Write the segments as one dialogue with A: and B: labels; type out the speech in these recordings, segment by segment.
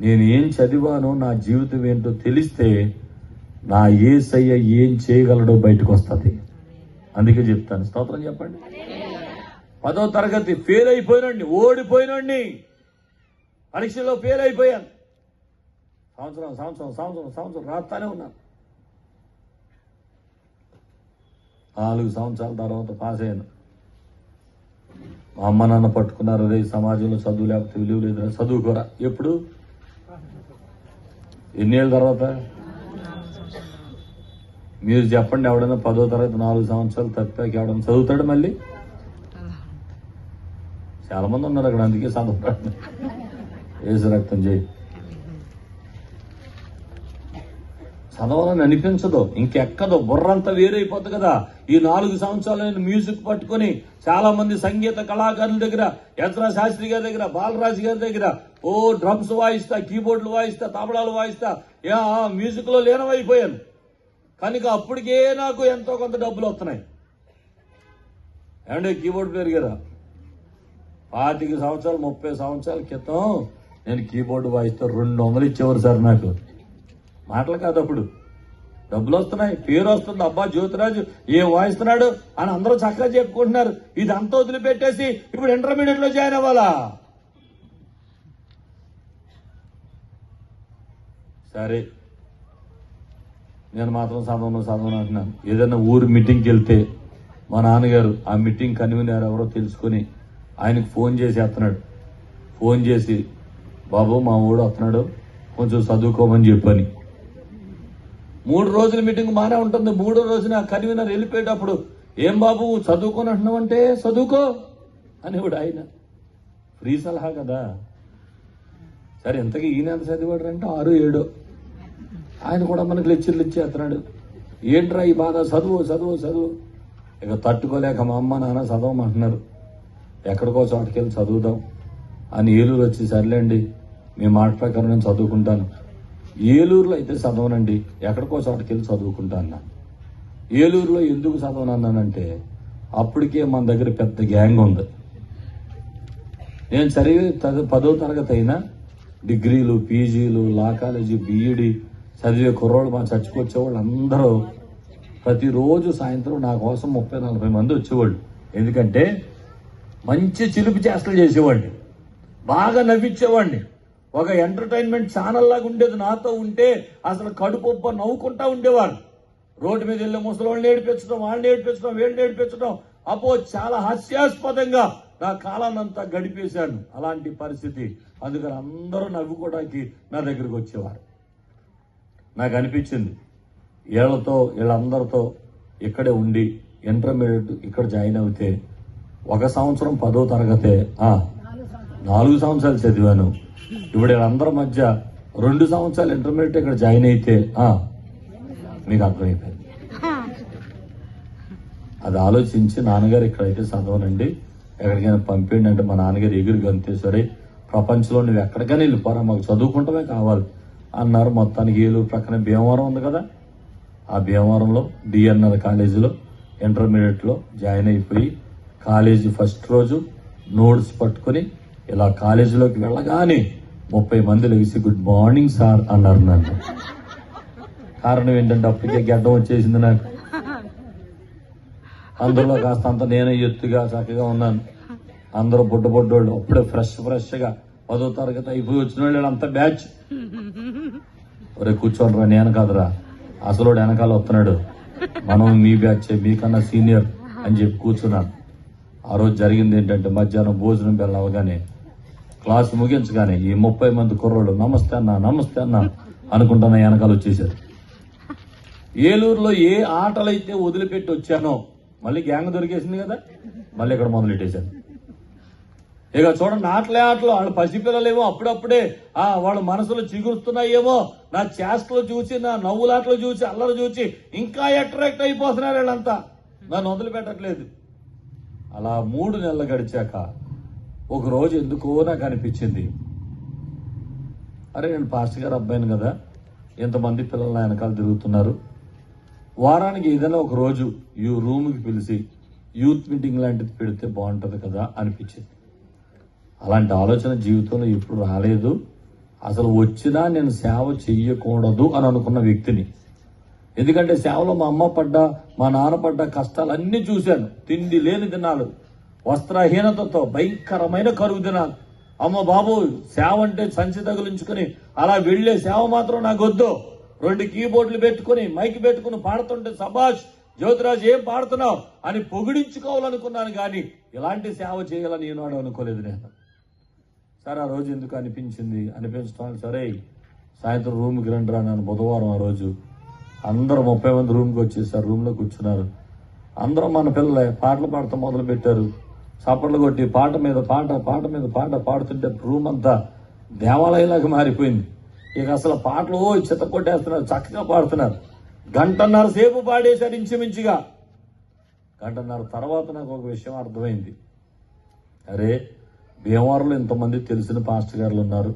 A: నేను ఏం చదివానో నా జీవితం ఏంటో తెలిస్తే నా ఏసయ్య ఏం చేయగలడో బయటకు వస్తుంది. అందుకే చెప్తాను. స్తోత్రం చెప్పండి. పదో తరగతి ఫెయిల్ అయిపోయినండి ఓడిపోయినండి. పరీక్షలో ఫెయిల్ అయిపోయాను. సంవత్సరం సంవత్సరం సంవత్సరం సంవత్సరం రాస్తానే ఉన్నాను నాలుగు సంవత్సరాల తర్వాత పాస్ అయ్యాను. మా అమ్మ నాన్న పట్టుకున్నారు రే సమాజంలో చదువు లేకపోతే విలువ లేదు చదువుకోరా. ఎప్పుడు? ఎన్నేళ్ళ తర్వాత? మీరు చెప్పండి ఎవడైనా పదో తరగతి నాలుగు సంవత్సరాలు తప్పాక ఎవడైనా చదువుతాడు మళ్ళీ? చాలా మంది ఉన్నారు అక్కడ అందుకే చదువుతాడు ఏసు రక్తం చేయి. చదవాలని అనిపించదు. ఇంకెక్కదు. బుర్రంతా వేరైపోతుంది కదా. ఈ నాలుగు సంవత్సరాలు నేను మ్యూజిక్ పట్టుకొని చాలా మంది సంగీత కళాకారుల దగ్గర యత్రా శాస్త్రి గారి దగ్గర బాలరాజు గారి దగ్గర ఓ డ్రమ్స్ వాయిస్తా కీబోర్డులు వాయిస్తా తబలాలు వాయిస్తా యా మ్యూజిక్లో లీనమైపోయాను. కనుక అప్పటికే నాకు ఎంతో కొంత డబ్బులు వస్తున్నాయి. ఏమంటే కీబోర్డ్ ప్లేయర్ గారా? పాతిక సంవత్సరాలు ముప్పై సంవత్సరాల క్రితం నేను కీబోర్డ్ వాయిస్తే రెండు వందలు ఇచ్చేవారు సార్ నాకు. మాటలు కాదు అప్పుడు. డబ్బులు వస్తున్నాయి పేరు వస్తుంది అబ్బా జ్యోతిరాజు ఏం వాయిస్తున్నాడు? అని అందరూ చక్కగా చెప్పుకుంటున్నారు. ఇది అంతా వదిలిపెట్టేసి ఇప్పుడు ఇంటర్మీడియట్లో జాయిన్ అవ్వాలా? సరే. నేను మాత్రం చదవను చదవను అంటున్నాను. ఏదైనా ఊరు మీటింగ్కి వెళ్తే మా నాన్నగారు ఆ మీటింగ్ కన్వీనర్ ఎవరో తెలుసుకొని ఆయనకు ఫోన్ చేసి వస్తున్నాడు. ఫోన్ చేసి బాబు మా ఊడు వస్తున్నాడు. కొంచెం చదువుకోమని చెప్పని. మూడు రోజుల మీటింగ్ బాగానే ఉంటుంది. మూడో రోజున కన్వీనర్ వెళ్ళిపోయేటప్పుడు ఏం బాబు చదువుకొని అంటున్నావంటే చదువుకో అనేవాడు ఆయన. ఫ్రీ సలహా కదా. సరే ఇంతకీ ఈయన ఎంత చదివాడు అంటే ఆరు ఏడు. ఆయన కూడా మనకి లెక్చర్లు ఇచ్చేస్తున్నాడు. ఏంట్రా ఈ బాధ? చదువు చదువు చదువు. ఇక తట్టుకోలేక మా అమ్మ నాన్న చదవమంటున్నారు. ఎక్కడికో చోటకెళ్ళి చదువుదాం. అని ఏలూరు వచ్చి సర్లేండి మీ మాట ప్రకారం నేను చదువుకుంటాను. ఏలూరులో అయితే చదవనండి. ఎక్కడికో చోటకెళ్ళి చదువుకుంటా అన్నా. ఏలూరులో ఎందుకు చదవనన్నానంటే అప్పటికే మన దగ్గర పెద్ద గ్యాంగ్ ఉంది. నేను చదివి తద- పదో తరగతి అయినా డిగ్రీలు పీజీలు లా కాలేజీ బీఈడి చదివే కుర్రోళ్ళు మా చర్చకు వచ్చేవాళ్ళు అందరూ ప్రతిరోజు సాయంత్రం నా కోసం ముప్పై నలభై మంది వచ్చేవాళ్ళు. ఎందుకంటే మంచి చిలుపు చేష్టలు చేసేవాడిని. బాగా నవ్వించేవాడిని ఒక ఎంటర్టైన్మెంట్ ఛానల్ లాగా ఉండేది. నాతో ఉంటే అసలు కడుపొప్ప నవ్వుకుంటా ఉండేవాడు. రోడ్డు మీద వెళ్ళే వాళ్ళని ఏడిపించడం వాళ్ళని ఏడిపించడం వీళ్ళని ఏడిపించడం. అపో చాలా హాస్యాస్పదంగా నా కాలాన్నంతా గడిపేశాను. అలాంటి పరిస్థితి. అందుకని అందరూ నవ్వుకోవడానికి నా దగ్గరకు వచ్చేవారు. నాకు అనిపించింది వీళ్ళతో వీళ్ళందరితో ఇక్కడే ఉండి ఇంటర్మీడియట్ ఇక్కడ జాయిన్ అవుతే ఒక సంవత్సరం పదో తరగతే నాలుగు సంవత్సరాలు చదివాను. ఇప్పుడు అందరి మధ్య రెండు సంవత్సరాలు ఇంటర్మీడియట్ ఇక్కడ జాయిన్ అయితే ఆ, మీకు అర్థమైపోయింది. అది ఆలోచించి నాన్నగారు ఇక్కడైతే చదవనండి. ఎక్కడికైనా పంపిండి అంటే మా నాన్నగారు ఎగురు గంతేశ్వరి ప్రపంచంలో నువ్వు ఎక్కడికైనా వెళ్ళిపోరా మాకు చదువుకుంటమే కావాలి అన్నారు. మొత్తానికి ఏలూరు ప్రక్కన భీమవరం ఉంది కదా. ఆ భీమవరంలో డిఎన్ఆర్ కాలేజీలో ఇంటర్మీడియట్లో జాయిన్ అయిపోయి కాలేజీ ఫస్ట్ రోజు నోట్స్ పట్టుకొని ఇలా కాలేజీలోకి వెళ్ళగానే ముప్పై మంది లేచి గుడ్ మార్నింగ్ సార్ అన్నారు నన్ను. కారణం ఏంటంటే అప్పటికే గడ్డం వచ్చేసింది నాకు. అందులో కాస్త అంత నేనే ఎత్తుగా చక్కగా ఉన్నాను. అందరూ బుడ్డ బుడ్డోళ్ళు అప్పుడే ఫ్రెష్ ఫ్రెష్గా పదో తరగతి అయిపోయి వచ్చిన వాళ్ళు అంత బ్యాచ్ ఒరే కూర్చోండిరా నేను కాదురా. అసలు వెనకాల వస్తున్నాడు. మనం మీ బ్యాచ్ మీకన్నా సీనియర్ అని చెప్పి కూర్చున్నాను. ఆ రోజు జరిగింది ఏంటంటే మధ్యాహ్నం భోజనం వెళ్ళవగానే క్లాస్ ముగించగానే ఈ ముప్పై మంది కుర్రోళ్ళు నమస్తే అన్న నమస్తే అన్న అనుకుంటున్న వెనకాల వచ్చేసారు ఏలూరులో ఏ ఆటలు అయితే వదిలిపెట్టి వచ్చానో మళ్ళీ గ్యాంగ్ దొరికేసింది కదా మళ్ళీ ఇక్కడ మొదలెట్టేశాను ఇక చూడండి ఆటలే ఆటలు. వాళ్ళు పసిపిల్లలేమో అప్పుడప్పుడే ఆ వాళ్ళ మనసులో చిగురుస్తున్నాయేమో నా చేష్టలు చూసి నా నవ్వులాటలు చూసి అల్లరి చూసి ఇంకా అట్రాక్ట్ అయిపోతున్నారు వీళ్ళంతా. నన్ను వదిలిపెట్టట్లేదు. అలా మూడు నెలలు గడిచాక ఒకరోజు ఎందుకో నాకు అనిపించింది. అరే నేను పాస్టర్ గారు అబ్బాయిని కదా. ఎంతమంది పిల్లలు నా వెనకాల తిరుగుతున్నారు. వారానికి ఏదైనా ఒక రోజు ఈ రూమ్కి పిలిచి యూత్ మీటింగ్ లాంటిది పెడితే బాగుంటుంది కదా అనిపించింది. అలాంటి ఆలోచన జీవితంలో ఎప్పుడు రాలేదు. అసలు వచ్చినా నేను సేవ చెయ్యకూడదు అని అనుకున్న వ్యక్తిని. ఎందుకంటే సేవలో మా అమ్మ పడ్డ మా నాన్న పడ్డ కష్టాలన్నీ చూశాను. తిండి లేని తిన్నాడు వస్త్రహీనతతో భయంకరమైన కరువు దినాలు. అమ్మ బాబు సేవ అంటే సంచి తగిలించుకుని అలా వెళ్ళే సేవ మాత్రం నాకు వద్దు. రెండు కీబోర్డులు పెట్టుకుని మైక్ పెట్టుకుని పాడుతుంటే సభాష్ జ్యోతిరాజ్ ఏం పాడుతున్నావు? అని పొగిడించుకోవాలనుకున్నాను కానీ ఇలాంటి సేవ చేయాలని ఈనాడు అనుకోలేదు నేను. సరే ఆ రోజు ఎందుకు అనిపించింది? అనిపించడం సరే సాయంత్రం రూమ్కి రండి రా బుధవారం ఆ రోజు. అందరూ ముప్పై మంది రూమ్కి వచ్చేసారు. రూమ్లో కూర్చున్నారు. అందరూ మన పిల్లలే. పాటలు పాడటం మొదలు పెట్టారు చప్పట్లు కొట్టి పాట మీద పాట పాట మీద పాట పాడుతుంటే రూమ్ అంతా దేవాలయంలాగా మారిపోయింది. ఇక అసలు పాటలు చిత్త కొట్టేస్తున్నారు చక్కగా పాడుతున్నారు. గంటన్నర సేపు పాడేశారు ఇంచుమించుగా. గంటన్నర తర్వాత నాకు ఒక విషయం అర్థమైంది. అరే భీమవరంలో ఇంతమంది తెలిసిన పాస్టర్ గారులు ఉన్నారు.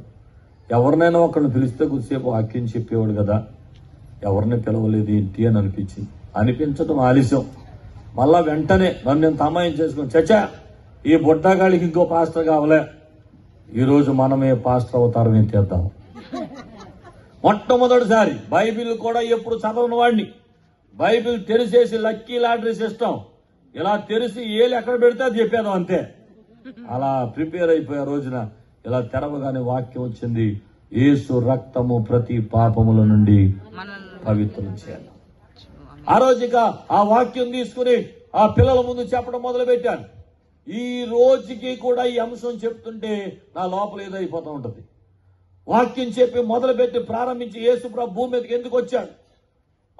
A: ఎవరినైనా ఒకరిని పిలిస్తే కొద్దిసేపు వాక్యం చెప్పేవాడు కదా. ఎవరిని పిలవలేదు ఏంటి అని అనిపించింది. అనిపించడం ఆలస్యం. మళ్ళా వెంటనే నన్ను నేను తమాయం చేసుకుని చచ్చా ఈ బుడ్డగాడికి ఇంకో పాస్టర్ కావలే. ఈరోజు మనమే పాస్టర్ అవుతారని తీద్దాం మొట్టమొదటిసారి బైబిల్ కూడా ఎప్పుడు చదవని వాడిని. బైబిల్ తెరిసేసి లక్కీ లాటరీ సిస్టమ్ ఇలా తెరిసి ఏలు ఎక్కడ పెడితే అది చెప్పాను అంతే. అలా ప్రిపేర్ అయిపోయే రోజున ఇలా తెరవగానే వాక్యం వచ్చింది ఏసు రక్తము ప్రతి పాపముల నుండి పవిత్రం చేయాలి ఆ రోజుగా ఆ వాక్యం తీసుకుని ఆ పిల్లల ముందు చెప్పడం మొదలు పెట్టాను ఈ రోజుకి కూడా ఈ అంశం చెప్తుంటే నా లోపల ఏదో అయిపోతూ ఉంటుంది. వాక్యం చెప్పి మొదలుపెట్టి ప్రారంభించి యేసుప్రభు భూమి మీదకి ఎందుకు వచ్చాడు?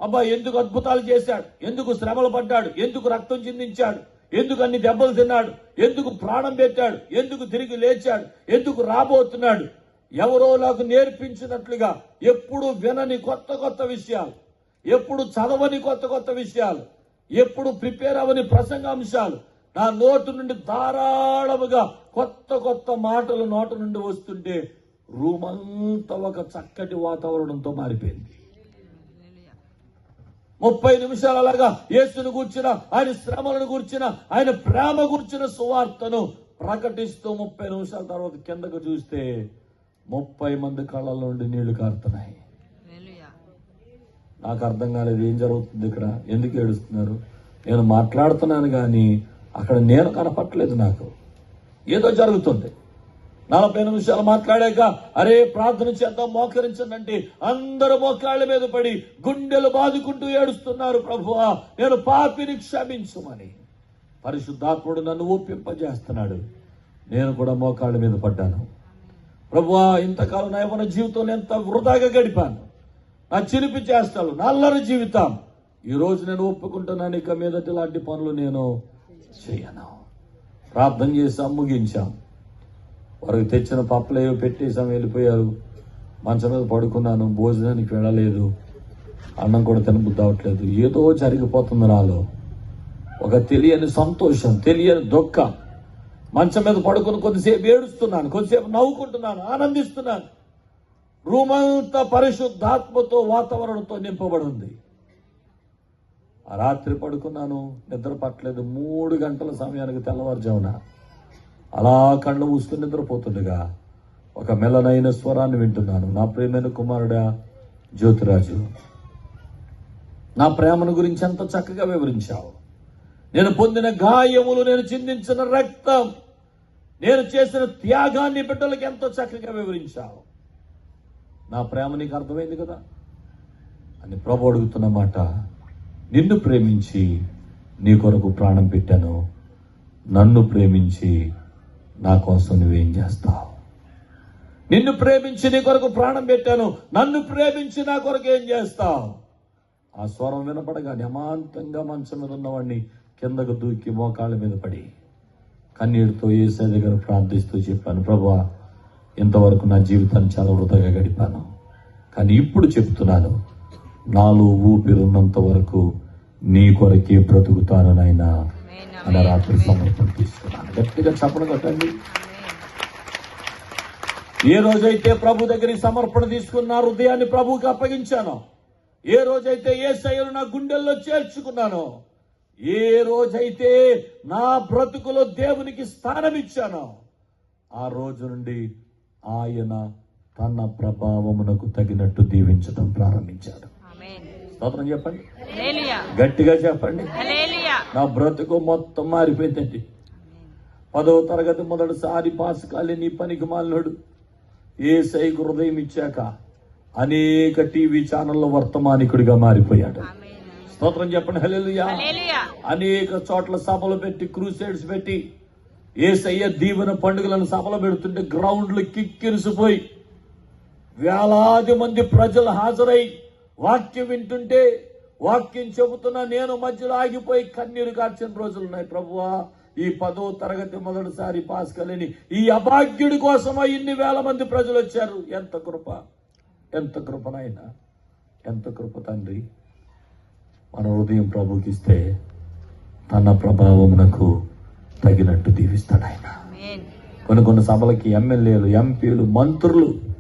A: అబ్బా ఎందుకు అద్భుతాలు చేశాడు? ఎందుకు శ్రమలు పడ్డాడు? ఎందుకు రక్తం చిందించాడు? ఎందుకు అన్ని దెబ్బలు తిన్నాడు? ఎందుకు ప్రాణం పెట్టాడు? ఎందుకు తిరిగి లేచాడు? ఎందుకు రాబోతున్నాడు? ఎవరో నాకు నేర్పించినట్లుగా ఎప్పుడు వినని కొత్త కొత్త విషయాలు ఎప్పుడు చదవని కొత్త కొత్త విషయాలు ఎప్పుడు ప్రిపేర్ అవని ప్రసంగాంశాలు నా నోటు నుండి ధారాళముగా కొత్త కొత్త మాటలు నోటు నుండి వస్తుంటే రూమ్ అంతా ఒక చక్కటి వాతావరణంతో మారిపోయింది. ముప్పై నిమిషాలు అలాగా యేసును కూర్చిన ఆయన శ్రమలను కూర్చిన ఆయన ప్రేమ కూర్చిన సువార్తను ప్రకటిస్తూ ముప్పై నిమిషాల తర్వాత కిందకు చూస్తే ముప్పై మంది కళ్ళ నుండి నీళ్ళు కారుతున్నాయి. నాకు అర్థం కాలేదు ఏం జరుగుతుంది ఇక్కడ? ఎందుకు ఏడుస్తున్నారు? నేను మాట్లాడుతున్నాను కానీ అక్కడ నేను కనపట్లేదు నాకు. ఏదో జరుగుతుంది. నలభై నిమిషాలు మాట్లాడాక అరే ప్రార్థన చేద్దాం మోకరించండి అందరూ మోకాళ్ళ మీద పడి గుండెలు బాదుకుంటూ ఏడుస్తున్నారు ప్రభువా నేను పాపిని క్షమించుమని. పరిశుద్ధాత్ముడు నన్ను ఒప్పింపజేస్తున్నాడు నేను కూడా మోకాళ్ళ మీద పడ్డాను. ప్రభువా ఇంతకాలం నా యవ్వన జీవితంలో ఎంత వృధాగా గడిపాను. నా చిలిపి చేస్తాను నా అల్లరి జీవితం ఈరోజు నేను ఒప్పుకుంటున్నాను ఇక మీదటి లాంటి పనులు నేను చేయను ప్రార్థన చేసాం ముగించాం. వారికి తెచ్చిన పప్పులేవో పెట్టేసాం వెళ్ళిపోయారు. మంచం మీద పడుకున్నాను భోజనానికి వెళ్ళలేదు. అన్నం కూడా తినబుద్ధి అవట్లేదు ఏదో జరిగిపోతుంది నాలో. ఒక తెలియని సంతోషం తెలియని దుఃఖం. మంచం మీద పడుకుని కొద్దిసేపు ఏడుస్తున్నాను కొద్దిసేపు నవ్వుకుంటున్నాను ఆనందిస్తున్నాను. రూమ్ అంతా పరిశుద్ధాత్మతో వాతావరణంతో నింపబడి ఉంది. ఆ రాత్రి పడుకున్నాను నిద్ర పట్టలేదు. మూడు గంటల సమయానికి తెల్లవారుజామున అలా కళ్ళు మూసుకుని నిద్రపోతుండగా ఒక మెల్లనైన స్వరాన్ని వింటున్నాను. నా ప్రేమైన కుమారుడా జ్యోతిరాజు నా ప్రేమను గురించి ఎంత చక్కగా వివరించావు. నేను పొందిన గాయములు నేను చిందించిన రక్తం నేను చేసిన త్యాగాన్ని బిడ్డలకు ఎంతో చక్కగా వివరించావు. నా ప్రేమ నీకు అర్థమైంది కదా? అని ప్రభు అడుగుతున్నమాట నిన్ను ప్రేమించి నీ కొరకు ప్రాణం పెట్టాను. నన్ను ప్రేమించి నా కోసం నువ్వేం చేస్తావు? నిన్ను ప్రేమించి నీ కొరకు ప్రాణం పెట్టాను. నన్ను ప్రేమించి నా కొరకు ఏం చేస్తావు? ఆ స్వరం వినపడగా నిమాంతంగా మంచం మీద ఉన్నవాడిని కిందకు దూకి మోకాళ్ళ మీద పడి కన్నీటితో ఏసే దగ్గర ప్రార్థిస్తూ చెప్పాను ప్రభా ఇంతవరకు నా జీవితాన్ని చాలా వృధాగా గడిపాను. కానీ ఇప్పుడు చెప్తున్నాను నాలో ఊపిరున్నంత వరకు నీ కొరకే బ్రతుకుతాను నాయనా
B: ఆమేన్,
A: రాత్రి. సమర్పణ తీసుకున్నాను. గట్టిగా చప్పన కొట్టండి. ఏ రోజైతే ప్రభు దగ్గర ఈ సమర్పణ తీసుకున్న హృదయాన్ని ప్రభువుకి అప్పగించాను ఏ రోజైతే ఏ శైలు నా గుండెల్లో చేర్చుకున్నానో ఏ రోజైతే నా బ్రతుకులో దేవునికి స్థానం ఇచ్చానో ఆ రోజు నుండి ఆయన తన ప్రభావమునకు తగినట్టు దీవించడం ప్రారంభించాడు. స్తోత్రం చెప్పండి. గట్టిగా చెప్పండి. నా బ్రతుకు మొత్తం మారిపోయిందండి. పదవ తరగతి మొదటిసారి పాస్ కాలే నీ పనికి మాలినాడు. ఏ సైకు హృదయం ఇచ్చాక అనేక టీవీ ఛానళ్ళ వర్తమానికుడిగా మారిపోయాడు. స్తోత్రం చెప్పండి. హల్లెలూయా. అనేక చోట్ల సభలు పెట్టి క్రూసైడ్స్ పెట్టి ఏసయ్య దీవెన పండుగలను సభలు పెడుతుంటే గ్రౌండ్లు కిక్కిరిసిపోయి వేలాది మంది ప్రజలు హాజరై వాక్యం వింటుంటే వాక్యం చెబుతున్నా నేను మధ్యలో ఆగిపోయి కన్నీరు కార్చిన రోజులు ఉన్నాయి ప్రభువా. ఈ పదో తరగతి మొదటిసారి పాస్ కలిని ఈ అభాగ్యుడి కోసమా ఇన్ని వేల మంది ప్రజలు వచ్చారు. ఎంత కృప ఎంత కృప నాయన ఎంత కృప తండ్రి. మన హృదయం ప్రభుకి ఇస్తే తన ప్రభావమునకు తగినట్టు దీవిస్తాడు ఆయన. కొన్ని కొన్ని సభలకి ఎమ్మెల్యేలు ఎంపీలు మంత్రులు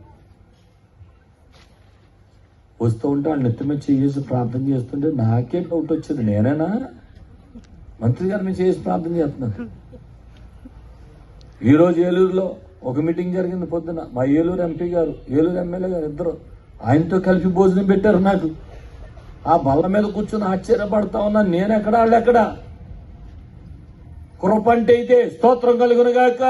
A: వస్తూ ఉంటే వాళ్ళు నెత్తిమీద చేసి ప్రార్థన చేస్తుంటే నాకే డౌట్ వచ్చింది. నేనేనా? మంత్రి గారు మీద చేసి ప్రార్థన చేస్తున్నాను ఈరోజు ఏలూరులో ఒక మీటింగ్ జరిగింది పొద్దున. మా ఏలూరు ఎంపీ గారు ఏలూరు ఎమ్మెల్యే గారు ఇద్దరు ఆయనతో కలిపి భోజనం పెట్టారు నాకు. ఆ బల్ల మీద కూర్చొని ఆశ్చర్యపడతా ఉన్నాను నేను ఎక్కడ వాళ్ళు ఎక్కడ కృప స్తోత్రం
B: కలుగునుగాక.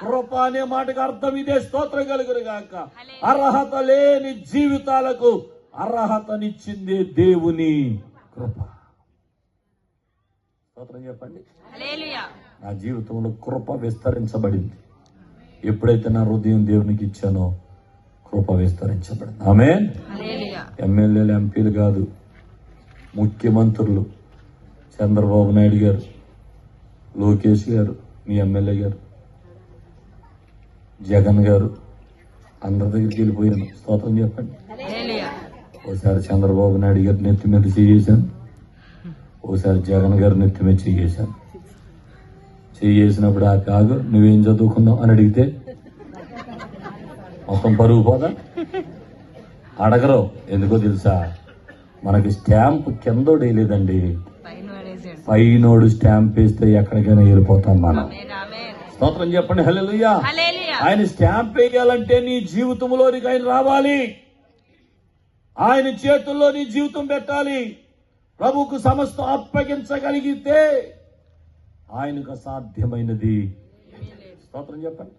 A: కృప అనే మాటకు అర్థం ఇదే. స్తోత్రం కలుగును గాక. అర్హత లేని జీవితాలకు అర్హతనిచ్చింది దేవుని కృప. స్తోత్రం చెప్పండి. నా జీవితంలో కృప విస్తరించబడింది. ఎప్పుడైతే నా హృదయం దేవునికి ఇచ్చానో కృప విస్తరించబడింది. ఆమె ఎమ్మెల్యేలు ఎంపీలు కాదు ముఖ్యమంత్రులు చంద్రబాబు నాయుడు గారు లోకేష్ గారు మీ ఎమ్మెల్యే గారు జగన్ గారు అందరి దగ్గరికి వెళ్ళిపోయాను. స్తోత్రం చెప్పండి. ఓసారి చంద్రబాబు నాయుడు గారి నెత్తి మీద చేసాను ఓసారి జగన్ గారి నెత్తి మీద చేసాను చేసినప్పుడు ఆ కాగు నువ్వేం చదువుకున్నావు అని అడిగితే మొత్తం పరుగు పోదా? అడగరు. ఎందుకో తెలుసా? మనకి స్టాంప్ కింద లేదండి
B: పైన పడేసాడు
A: పైనోడు స్టాంప్ వేస్తే ఎక్కడికైనా వెళ్ళిపోతాం మనం. స్తోత్రం చెప్పండి. హల్లెలూయా. ఆయన స్టాంప్ వేయాలంటే నీ జీవితంలోనికి ఆయన రావాలి. ఆయన చేతుల్లో నీ జీవితం పెట్టాలి. ప్రభుకు సమస్తం అప్పగించగలిగితే ఆయనకు అసాధ్యమైనది. స్తోత్రం చెప్పండి.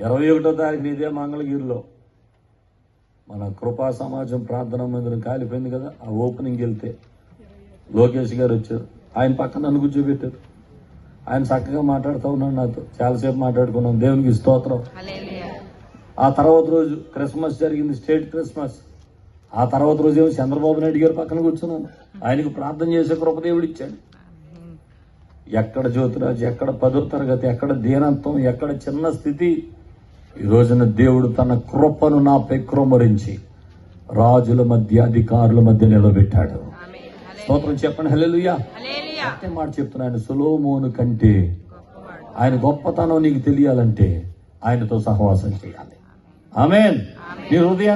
A: ఇరవై ఒకటో తారీఖు ఇదే మంగళగిరిలో మన కృపా సమాజం ప్రార్థన మందిరం కాలిపోయింది కదా ఆ ఓపెనింగ్ వెళ్తే లోకేష్ గారు వచ్చారు. ఆయన పక్కన నన్ను కూర్చోబెట్టారు. ఆయన చక్కగా మాట్లాడుతూ ఉన్నాడు నాతో. చాలాసేపు మాట్లాడుకున్నాం. దేవునికి స్తోత్రం. ఆ తర్వాత రోజు క్రిస్మస్ జరిగింది స్టేట్ క్రిస్మస్. ఆ తర్వాత రోజు ఏమో చంద్రబాబు నాయుడు గారు పక్కన కూర్చున్నాను. ఆయనకు ప్రార్థన చేసే కృపదేవుడు ఇచ్చాడు. ఎక్కడ జ్యోతిరాజు ఎక్కడ పదో తరగతి ఎక్కడ దీనంతం ఎక్కడ చిన్న స్థితి. ఈ రోజున దేవుడు తన కృపను నాపై కృమరించి రాజుల మధ్య అధికారుల మధ్య నిలబెట్టాడు. స్తోత్రం చెప్పండి. హల్లెలూయా. అంటే మాట చెప్తున్నాను. సులోమోను కంటే ఆయన గొప్పతనం నీకు తెలియాలంటే ఆయనతో సహవాసం చేయాలి. ఆమెన్. నీ హృదయాన్ని